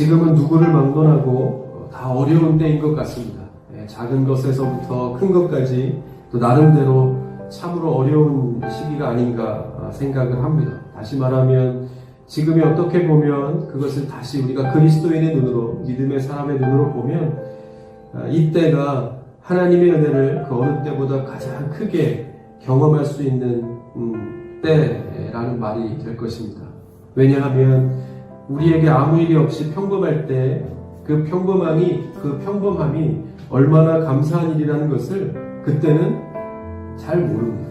지금은 누구를 막론하고 다 어려운 때인 것 같습니다. 예, 작은 것에서부터 큰 것까지 또 나름대로 참으로 어려운 시기가 아닌가 생각을 합니다. 다시 말하면 지금이 어떻게 보면 그것을 다시 우리가 그리스도인의 눈으로 믿음의 사람의 눈으로 보면 아, 이때가 하나님의 은혜를 그 어느 때보다 가장 크게 경험할 수 있는 음, 때라는 말이 될 것입니다. 왜냐하면 우리에게 아무 일이 없이 평범할 때 그 평범함이 그 평범함이 얼마나 감사한 일이라는 것을 그때는 잘 모릅니다.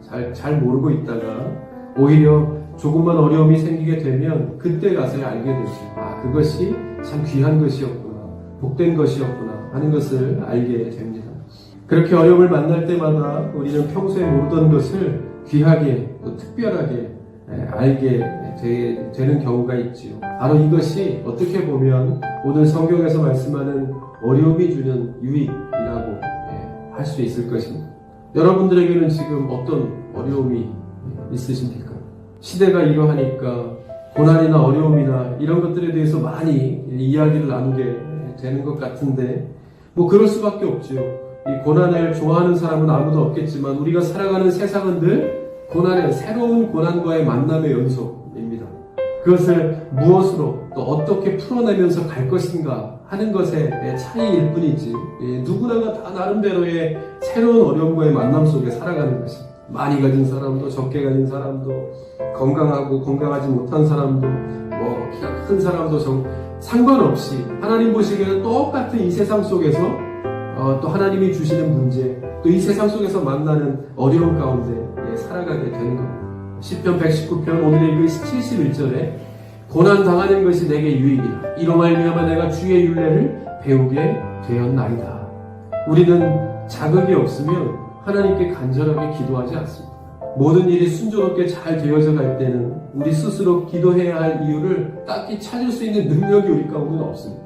잘, 잘 모르고 있다가 오히려 조금만 어려움이 생기게 되면 그때 가서야 알게 되죠. 아, 그것이 참 귀한 것이었구나. 복된 것이었구나. 하는 것을 알게 됩니다. 그렇게 어려움을 만날 때마다 우리는 평소에 모르던 것을 귀하게 또 특별하게 예, 알게 되, 되는 경우가 있지요. 바로 이것이 어떻게 보면 오늘 성경에서 말씀하는 어려움이 주는 유익이라고 예, 할수 있을 것입니다. 여러분들에게는 지금 어떤 어려움이 있으십니까? 시대가 이러하니까 고난이나 어려움이나 이런 것들에 대해서 많이 이야기를 나누게 되는 것 같은데 뭐 그럴 수밖에 없죠. 이 고난을 좋아하는 사람은 아무도 없겠지만 우리가 살아가는 세상은 늘 고난의 새로운 고난과의 만남의 연속입니다. 그것을 무엇으로 또 어떻게 풀어내면서 갈 것인가 하는 것의 차이일 뿐이지 예, 누구나가 다 나름대로의 새로운 어려움과의 만남 속에 살아가는 것입니다. 많이 가진 사람도 적게 가진 사람도 건강하고 건강하지 못한 사람도 뭐 키가 큰 사람도 정, 상관없이 하나님 보시기에는 똑같은 이 세상 속에서 어, 또 하나님이 주시는 문제 또 이 세상 속에서 만나는 어려움 가운데 예, 살아가게 되는 겁니다. 10편 119편 오늘 읽은 71절에 고난 당하는 것이 내게 유익이라 이로 말미암아 내가 주의 윤례를 배우게 되었나이다. 우리는 자극이 없으면 하나님께 간절하게 기도하지 않습니다. 모든 일이 순조롭게 잘 되어져 갈 때는 우리 스스로 기도해야 할 이유를 딱히 찾을 수 있는 능력이 우리 가운데는 없습니다.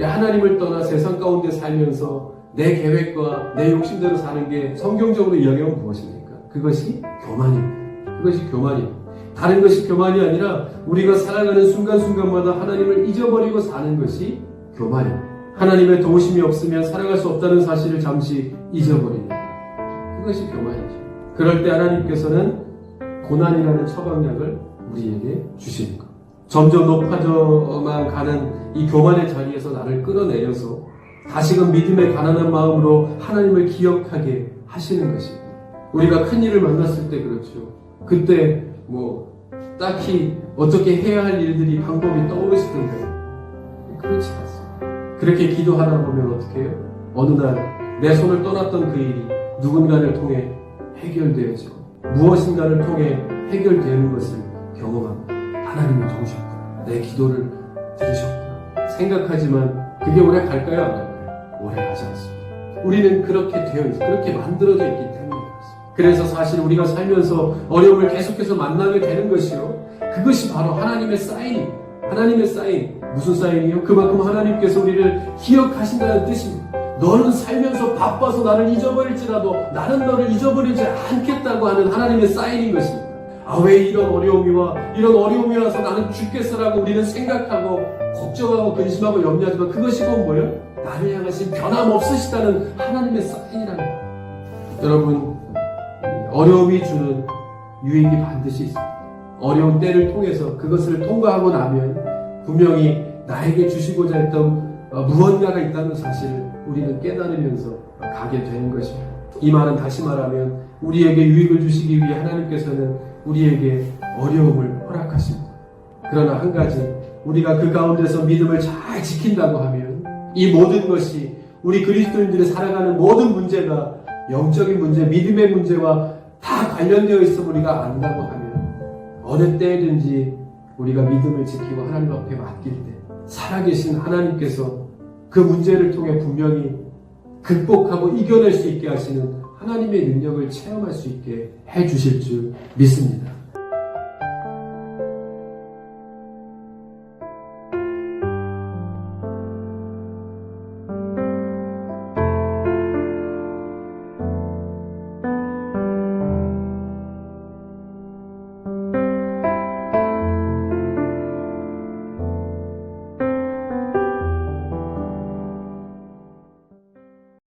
하나님을 떠나 세상 가운데 살면서 내 계획과 내 욕심대로 사는 게 성경적으로 이야기하면 무엇입니까? 그것이 교만입니다. 그것이 교만입니다. 다른 것이 교만이 아니라 우리가 살아가는 순간순간마다 하나님을 잊어버리고 사는 것이 교만입니다. 하나님의 도우심이 없으면 살아갈 수 없다는 사실을 잠시 잊어버리는 것. 그것이 교만이죠. 그럴 때 하나님께서는 고난이라는 처방약을 우리에게 주시는 것. 점점 높아져만 가는 이 교만의 자리에서 나를 끌어내려서 다시금 믿음의 가난한 마음으로 하나님을 기억하게 하시는 것입니다. 우리가 큰 일을 만났을 때 그렇죠. 그때 뭐 딱히 어떻게 해야 할 일들이 방법이 떠오르시던데 그렇지 않습니다. 그렇게 기도하다 보면 어떻게 해요? 어느 날 내 손을 떠났던 그 일이 누군가를 통해 해결되어지고 무엇인가를 통해 해결되는 것을 경험합니다. 하나님이 도우셨구나. 내 기도를 들으셨구나. 생각하지만 그게 오래 갈까요? 안 갈까요? 오래 가지 않습니다. 우리는 그렇게 되어 있어. 그렇게 만들어져 있기 때문에 그래서 사실 우리가 살면서 어려움을 계속해서 만나게 되는 것이요. 그것이 바로 하나님의 사인, 하나님의 사인. 무슨 사인이요? 그만큼 하나님께서 우리를 기억하신다는 뜻입니다. 너는 살면서 바빠서 나를 잊어버릴지라도 나는 너를 잊어버리지 않겠다고 하는 하나님의 사인인 것입니다. 아, 왜 이런 어려움이와 이런 어려움이 와서 나는 죽겠어라고 우리는 생각하고 걱정하고 근심하고 염려하지만 그것이 곧 뭐예요? 나를 향하신 변함없으시다는 하나님의 사인이라는 거예요. 여러분, 어려움이 주는 유익이 반드시 있습니다. 어려운 때를 통해서 그것을 통과하고 나면 분명히 나에게 주시고자 했던 어, 무언가가 있다는 사실을 우리는 깨달으면서 가게 되는 것입니다. 이 말은 다시 말하면 우리에게 유익을 주시기 위해 하나님께서는 우리에게 어려움을 허락하십니다. 그러나 한 가지 우리가 그 가운데서 믿음을 잘 지킨다고 하면 이 모든 것이 우리 그리스도인들이 살아가는 모든 문제가 영적인 문제, 믿음의 문제와 다 관련되어 있어 우리가 안다고 하면 어느 때든지 우리가 믿음을 지키고 하나님 앞에 맡길 때 살아계신 하나님께서 그 문제를 통해 분명히 극복하고 이겨낼 수 있게 하시는 하나님의 능력을 체험할 수 있게 해 주실 줄 믿습니다.